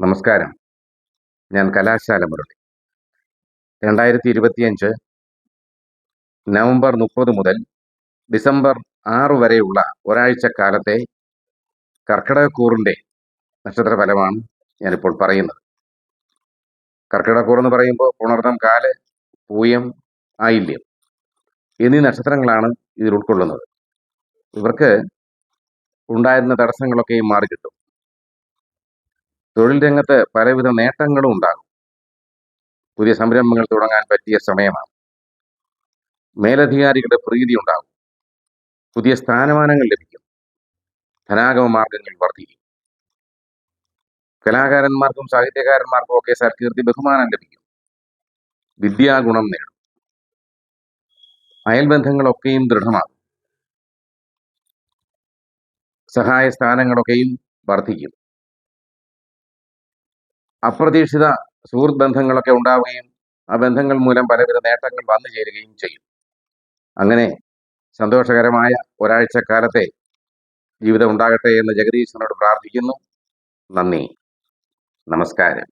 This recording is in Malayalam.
നമസ്കാരം. ഞാൻ കലാശാല മുരളി. രണ്ടായിരത്തി ഇരുപത്തിയഞ്ച് നവംബർ മുപ്പത് മുതൽ ഡിസംബർ ആറ് വരെയുള്ള ഒരാഴ്ച ഒരാഴ്ചക്കാലത്തെ കർക്കിടകക്കൂറിന്റെ നക്ഷത്രഫലമാണ് ഞാനിപ്പോൾ പറയുന്നത്. കർക്കിടകക്കൂർ എന്ന് പറയുമ്പോൾ പുണർന്നം കാൽ പൂയം ആയില്യം എന്നീ നക്ഷത്രങ്ങളാണ് ഇതിൽ ഉൾക്കൊള്ളുന്നത്. ഇവർക്ക് ഉണ്ടായിരുന്ന തടസ്സങ്ങളൊക്കെയും മാറിക്കിട്ടും. തൊഴിൽ രംഗത്ത് പലവിധ നേട്ടങ്ങളും ഉണ്ടാകും. പുതിയ സംരംഭങ്ങൾ തുടങ്ങാൻ പറ്റിയ സമയമാണ്. മേലധികാരികളുടെ പ്രീതി ഉണ്ടാകും. പുതിയ സ്ഥാനമാനങ്ങൾ ലഭിക്കും. ധനാഗമ മാർഗങ്ങൾ വർദ്ധിക്കും. കലാകാരന്മാർക്കും സാഹിത്യകാരന്മാർക്കും ഒക്കെ സൽകീർത്തി ബഹുമാനം ലഭിക്കും. വിദ്യാഗുണം നേടും. അയൽബന്ധങ്ങളൊക്കെയും ദൃഢമാകും. സഹായ സ്ഥാനങ്ങളൊക്കെയും വർദ്ധിക്കും. അപ്രതീക്ഷിത സുഹൃത്ത് ബന്ധങ്ങളൊക്കെ ഉണ്ടാവുകയും ആ ബന്ധങ്ങൾ മൂലം പലവിധ നേട്ടങ്ങൾ വന്നു ചേരുകയും ചെയ്യും. അങ്ങനെ സന്തോഷകരമായ ഒരാഴ്ചക്കാലത്തെ ജീവിതം ഉണ്ടാകട്ടെ എന്ന് ജഗദീശനോട് പ്രാർത്ഥിക്കുന്നു. നന്ദി. നമസ്കാരം.